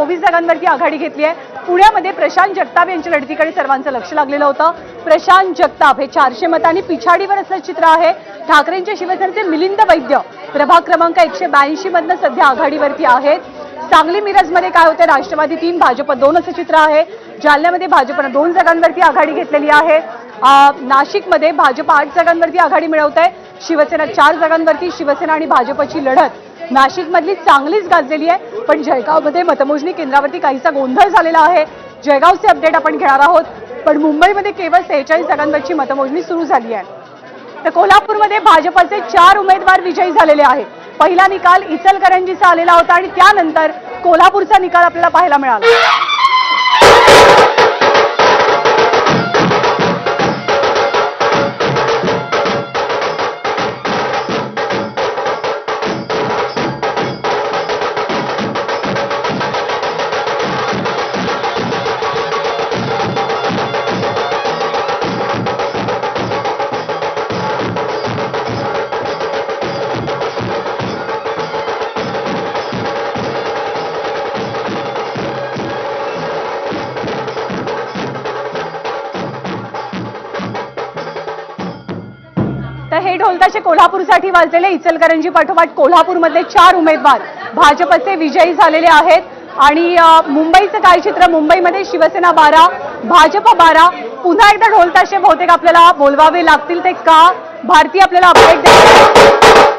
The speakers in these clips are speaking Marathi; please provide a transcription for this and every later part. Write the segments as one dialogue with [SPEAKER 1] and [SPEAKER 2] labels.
[SPEAKER 1] चोवीस जागांवरती आघाडी घेतली आहे. पुण्यामध्ये प्रशांत जगताप यांच्या लढतीकडे सर्वांचं लक्ष लागलेलं होतं. प्रशांत जगताप हे चारशे मतांनी पिछाडीवर असल्याचं चित्र आहे. ठाकरेंच्या शिवसेनेचे मिलिंद वैद्य प्रभाग क्रमांक एकशे ब्याऐंशी मधनं सध्या आघाडीवरती आहेत. सांगली मिरजमध्ये काय होते राष्ट्रवादी तीन भाजप दोन असं चित्र आहे. जालन्यामध्ये भाजपनं दोन जागांवरती आघाडी घेतलेली आहे. नाशिकमध्ये भाजप आठ जागांवरती आघाडी मिळवत आहे शिवसेना चार जागांवरती शिवसेना आणि भाजपची लढत नाशिकमधली चांगलीच गाजलेली आहे. पण जळगावमध्ये मतमोजणी केंद्रावरती काहीसा गोंधळ झालेला आहे. जळगावचे अपडेट आपण घेणार आहोत. पण मुंबईमध्ये केवळ सेहेचाळीस जागांवरची मतमोजणी सुरू झाली आहे. तर कोल्हापूरमध्ये भाजपचे चार उमेदवार विजयी झालेले आहेत. पहिला निकाल इचलकरंजीचा आलेला होता आणि त्यानंतर कोल्हापूरचा निकाल आपल्याला पाहायला मिळाला. हे ढोलताशे कोल्हापूरसाठी वाजलेले. इचलकरंजी पाठोपाठ कोल्हापूरमधले चार उमेदवार भाजपचे विजयी झालेले आहेत. आणि मुंबईचं काय चित्र मुंबईमध्ये शिवसेना बारा भाजप बारा. पुन्हा एकदा ढोलताशे बहुतेक आपल्याला बोलवावे लागतील ते का? भारतीय आपल्याला अपडेट देते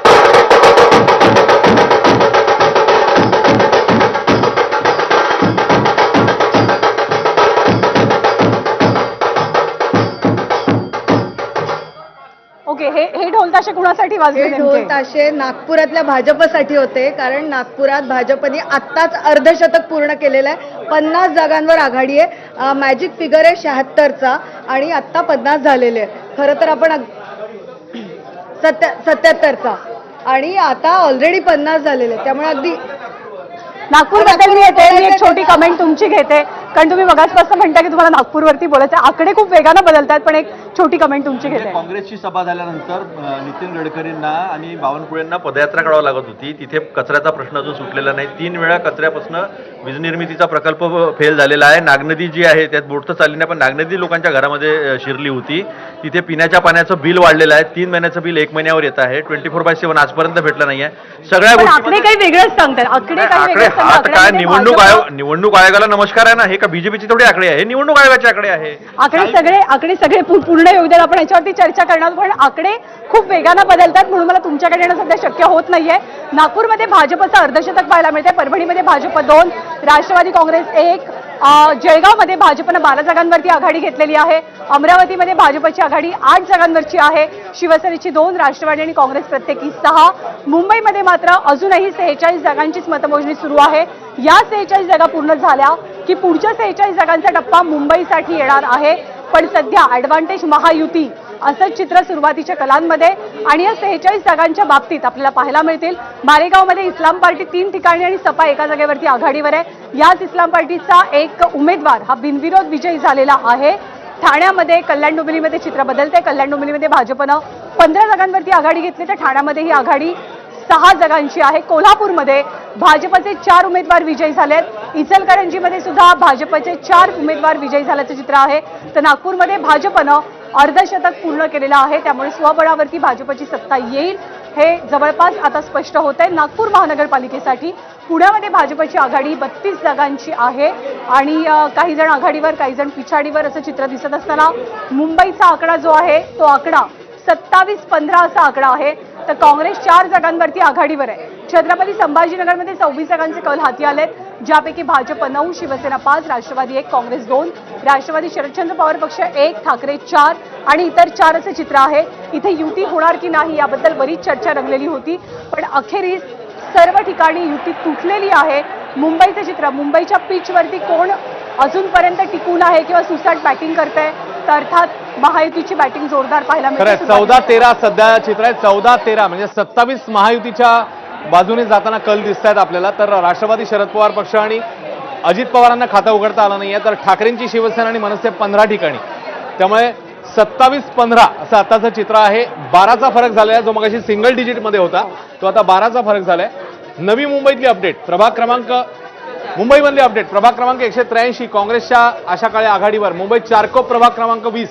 [SPEAKER 1] ढोलताशे कुणासाठी वाजले
[SPEAKER 2] ढोल? ताशे नागपुरातल्या भाजपसाठी होते कारण नागपुरात भाजपने आत्ताच अर्धशतक पूर्ण केलेलं आहे. पन्नास जागांवर आघाडी आहे. मॅजिक फिगर आहे शहात्तरचा आणि आत्ता पन्नास झालेले आहे खरं तर आपण सत्या सत्याहत्तरचा. आणि आता ऑलरेडी पन्नास झालेले त्यामुळे अगदी
[SPEAKER 1] नागपूर येते. एक छोटी कमेंट तुमची घेते. कारण तुम्ही मगाचपासून म्हणता की तुम्हाला नागपूरवरती बोलायचं. आकडे खूप वेगानं बदलतात पण एक छोटी कमेंट तुमची
[SPEAKER 3] म्हणजे
[SPEAKER 1] घेते.
[SPEAKER 3] काँग्रेसची सभा झाल्यानंतर नितीन गडकरींना आणि बावनकुळेंना पदयात्रा काढावं लागत होती. तिथे कचऱ्याचा प्रश्न अजून सुटलेला नाही. तीन वेळा कचऱ्यापासून वीज निर्मितीचा प्रकल्प फेल झालेला आहे. नागनदी जी आहे त्यात बोट तर चालली नाही पण नागनदी लोकांच्या घरामध्ये शिरली होती. तिथे पिण्याच्या पाण्याचं बिल वाढलेलं आहे. तीन महिन्याचं बिल एक महिन्यावर येत आहे. ट्वेंटी फोर बाय सेव्हन आजपर्यंत भेटलं नाही आहे सगळ्या गोष्टी
[SPEAKER 1] काही वेगळंच सांगतात. आकडे
[SPEAKER 3] काय? निवडणूक
[SPEAKER 1] भाजप-
[SPEAKER 3] आयोग निवडणूक आयोगाला नमस्कार आहे ना? हे का बीजेपीचे तेवढे आकडे आहे? निवडणूक आयोगाचे आकडे आहे.
[SPEAKER 1] आकडे सगळे आकडे सगळे पूर्ण येऊ द्याल आपण याच्यावरती चर्चा करणार पण आकडे खूप वेगानं बदलतात म्हणून मला तुमच्याकडे येणं सध्या शक्य होत नाहीये. नागपूरमध्ये भाजपचं अर्धशतक पाहायला मिळते परभणीमध्ये भाजप दोन राष्ट्रवादी काँग्रेस एक जळगावमध्ये भाजपनं बारा जागांवरती आघाडी घेतलेली आहे. अमरावतीमध्ये भाजपची आघाडी आठ जागांवरची आहे. शिवसेनेची दोन राष्ट्रवादी आणि काँग्रेस प्रत्येकी सहा. मुंबईमध्ये मात्र अजूनही सेहेचाळीस जागांचीच मतमोजणी सुरू आहे. या सेहेचाळीस जागा पूर्ण झाल्या की पुढच्या सेहेचाळीस जागांचा टप्पा मुंबईसाठी येणार आहे. पण सध्या ॲडव्हान्टेज महायुती असं चित्र सुरुवातीच्या कलांमध्ये आणि या सेहेचाळीस जागांच्या बाबतीत आपल्याला पाहायला मिळतील. मारेगावमध्ये इस्लाम पार्टी तीन ठिकाणी आणि सपा एका जागेवरती आघाडीवर आहे. याच इस्लाम पार्टीचा एक उमेदवार हा बिनविरोध विजयी झालेला आहे. ठाण्यामध्ये कल्याण डोंबिवलीमध्ये चित्र बदलते. कल्याण डोंबिवलीमध्ये भाजपनं पंधरा जागांवरती आघाडी घेतली. तर ठाण्यामध्ये ही आघाडी सहा जागांची आहे. कोल्हापूरमध्ये भाजपचे चार उमेदवार विजयी झालेत. इचलकरंजीमध्ये सुद्धा भाजपचे चार उमेदवार विजयी झाल्याचं चित्र आहे. तर नागपूरमध्ये भाजपनं अर्धशतक पूर्ण केलेलं आहे. त्यामुळे स्वबळावरती भाजपची सत्ता येईल हे जवळपास आता स्पष्ट होत आहे नागपूर महानगरपालिकेसाठी पुण्यामध्ये भाजपची आघाडी बत्तीस जागांची आहे. आणि काही जण आघाडीवर काही जण पिछाडीवर असं चित्र दिसत असताना मुंबईचा आकडा जो आहे तो आकडा सत्तावीस पंधरा असा आकडा आहे. तर काँग्रेस चार जागांवरती आघाडीवर आहे. छत्रपती संभाजीनगरमध्ये सव्वीस जागांचे कल हाती आलेत ज्यापैकी भाजप नऊ शिवसेना पाच राष्ट्रवादी एक काँग्रेस दोन राष्ट्रवादी शरदचंद्र पवार पक्ष एक ठाकरे चार आणि इतर चार असे चित्र आहे. इथे युती होणार की नाही याबद्दल बरीच चर्चा रंगलेली होती पण अखेरीस सर्व ठिकाणी युती तुटलेली आहे. मुंबईचं चित्र मुंबईच्या पिचवरती कोण अजूनपर्यंत टिकून आहे किंवा सुसाट बॅटिंग करते तर अर्थात महायुतीची बॅटिंग जोरदार पाहायला मिळते.
[SPEAKER 4] चौदा तेरा सध्या चित्र आहे चौदा तेरा म्हणजे सत्तावीस महायुतीच्या बाजूने जाताना कल दिसत आहेत आपल्याला. तर राष्ट्रवादी शरद पवार पक्ष आणि अजित पवारांना खातं उघडता आलं नाहीये. तर ठाकरेंची शिवसेना आणि मनसे पंधरा ठिकाणी. त्यामुळे सत्तावीस पंधरा असं आताचं चित्र आहे. बाराचा फरक झालेला आहे जो मगाशी सिंगल डिजिटमध्ये होता तो आता बाराचा फरक झालाय. नवी मुंबईतली अपडेट प्रभाग क्रमांक मुंबईमधली अपडेट प्रभाग क्रमांक एकशे त्र्याऐंशी काँग्रेसच्या आशा काळे आघाडीवर. मुंबईत चारको प्रभाग क्रमांक वीस.